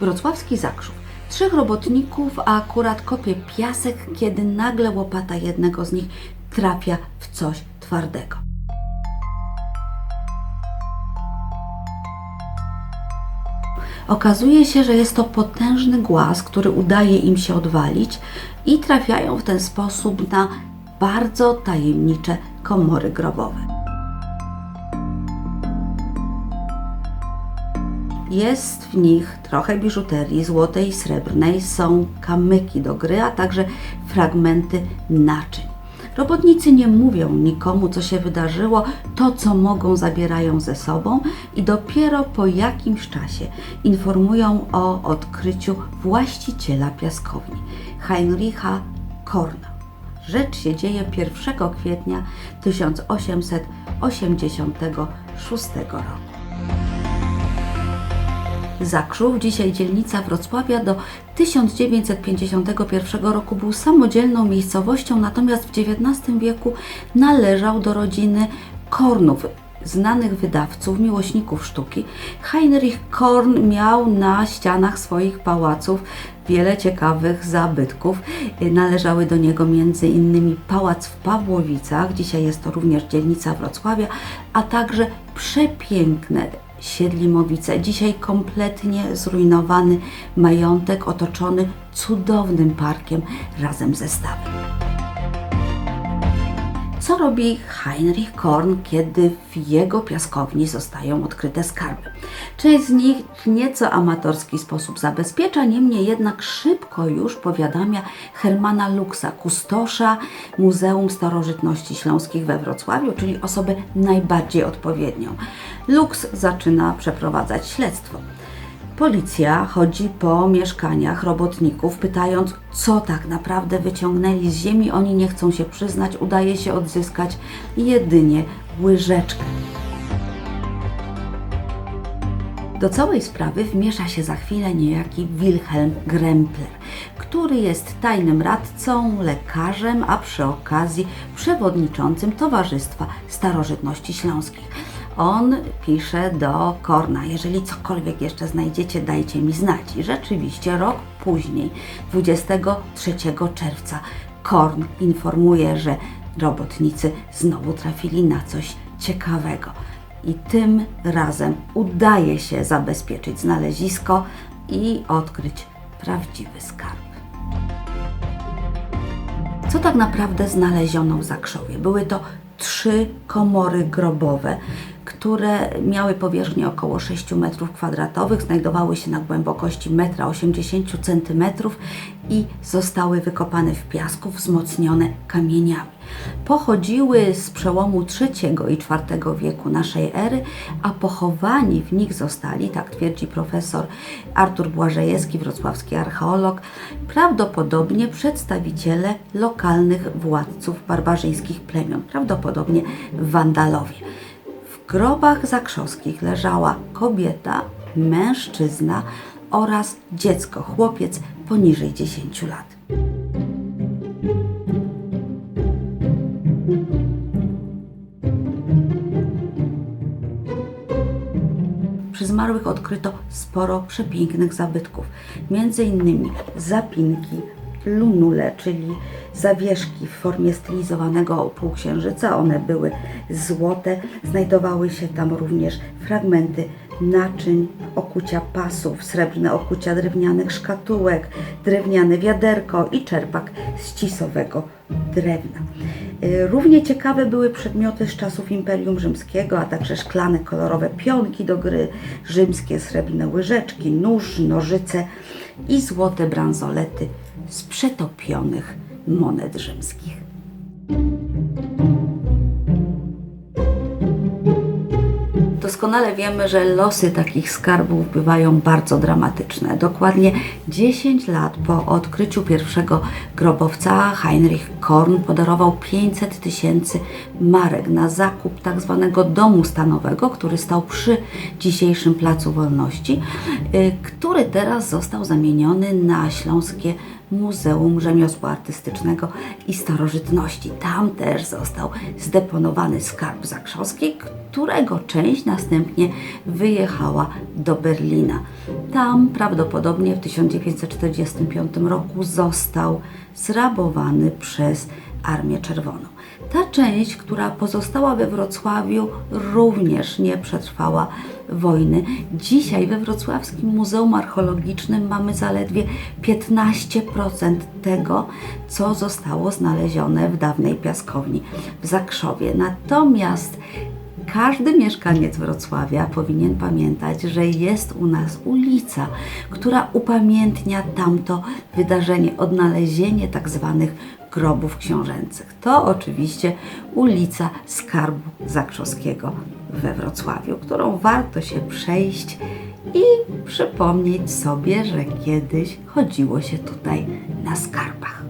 Wrocławski Zakrzów. Trzech robotników akurat kopie piasek, kiedy nagle łopata jednego z nich trafia w coś twardego. Okazuje się, że jest to potężny głaz, który udaje im się odwalić i trafiają w ten sposób na bardzo tajemnicze komory grobowe. Jest w nich trochę biżuterii złotej i srebrnej, są kamyki do gry, a także fragmenty naczyń. Robotnicy nie mówią nikomu, co się wydarzyło, to co mogą zabierają ze sobą i dopiero po jakimś czasie informują o odkryciu właściciela piaskowni, Heinricha Korna. Rzecz się dzieje 1 kwietnia 1886 roku. Zakrzów, dzisiaj dzielnica Wrocławia, do 1951 roku był samodzielną miejscowością, natomiast w XIX wieku należał do rodziny Kornów, znanych wydawców, miłośników sztuki. Heinrich Korn miał na ścianach swoich pałaców wiele ciekawych zabytków. Należały do niego innymi pałac w Pawłowicach, dzisiaj jest to również dzielnica Wrocławia, a także przepiękne Siedlimowice. Dzisiaj kompletnie zrujnowany majątek otoczony cudownym parkiem razem ze stawem. Co robi Heinrich Korn, kiedy w jego piaskowni zostają odkryte skarby? Część z nich w nieco amatorski sposób zabezpiecza, niemniej jednak szybko już powiadamia Hermana Luxa, kustosza Muzeum Starożytności Śląskich we Wrocławiu, czyli osobę najbardziej odpowiednią. Lux zaczyna przeprowadzać śledztwo. Policja chodzi po mieszkaniach robotników, pytając, co tak naprawdę wyciągnęli z ziemi. Oni nie chcą się przyznać, udaje się odzyskać jedynie łyżeczkę. Do całej sprawy wmiesza się za chwilę niejaki Wilhelm Grempler, który jest tajnym radcą, lekarzem, a przy okazji przewodniczącym Towarzystwa Starożytności Śląskich. On pisze do Korna, jeżeli cokolwiek jeszcze znajdziecie, dajcie mi znać. I rzeczywiście rok później, 23 czerwca, Korn informuje, że robotnicy znowu trafili na coś ciekawego. I tym razem udaje się zabezpieczyć znalezisko i odkryć prawdziwy skarb. Co tak naprawdę znaleziono w Zakrzowie? Były to trzy komory grobowe, które miały powierzchnię około 6 m2, znajdowały się na głębokości 1,80 m i zostały wykopane w piasku, wzmocnione kamieniami. Pochodziły z przełomu III i IV wieku naszej ery, a pochowani w nich zostali, tak twierdzi profesor Artur Błażejewski, wrocławski archeolog, prawdopodobnie przedstawiciele lokalnych władców barbarzyńskich plemion, prawdopodobnie Wandalowie. Grobach zakrzowskich leżała kobieta, mężczyzna oraz dziecko, chłopiec poniżej 10 lat. Przy zmarłych odkryto sporo przepięknych zabytków, między innymi zapinki, lunule, czyli zawieszki w formie stylizowanego półksiężyca. One były złote. Znajdowały się tam również fragmenty naczyń, okucia pasów, srebrne okucia drewnianych szkatułek, drewniane wiaderko i czerpak z cisowego drewna. Y, Równie ciekawe były przedmioty z czasów Imperium Rzymskiego, a także szklane kolorowe pionki do gry, rzymskie srebrne łyżeczki, nóż, nożyce i złote bransolety z przetopionych monet rzymskich. Doskonale wiemy, że losy takich skarbów bywają bardzo dramatyczne. Dokładnie 10 lat po odkryciu pierwszego grobowca Heinrich Korn podarował 500 tysięcy marek na zakup tak zwanego domu stanowego, który stał przy dzisiejszym Placu Wolności, y, który teraz został zamieniony na śląskie Muzeum Rzemiosła Artystycznego i Starożytności. Tam też został zdeponowany skarb zakrzowski, którego część następnie wyjechała do Berlina. Tam prawdopodobnie w 1945 roku został zrabowany przez Armię Czerwoną. Ta część, która pozostała we Wrocławiu, również nie przetrwała wojny. Dzisiaj we Wrocławskim Muzeum Archeologicznym mamy zaledwie 15% tego, co zostało znalezione w dawnej piaskowni w Zakrzowie. Natomiast każdy mieszkaniec Wrocławia powinien pamiętać, że jest u nas ulica, która upamiętnia tamto wydarzenie, odnalezienie tak zwanych grobów książęcych. To oczywiście ulica Skarbu Zakrzowskiego we Wrocławiu, którą warto się przejść i przypomnieć sobie, że kiedyś chodziło się tutaj na skarbach.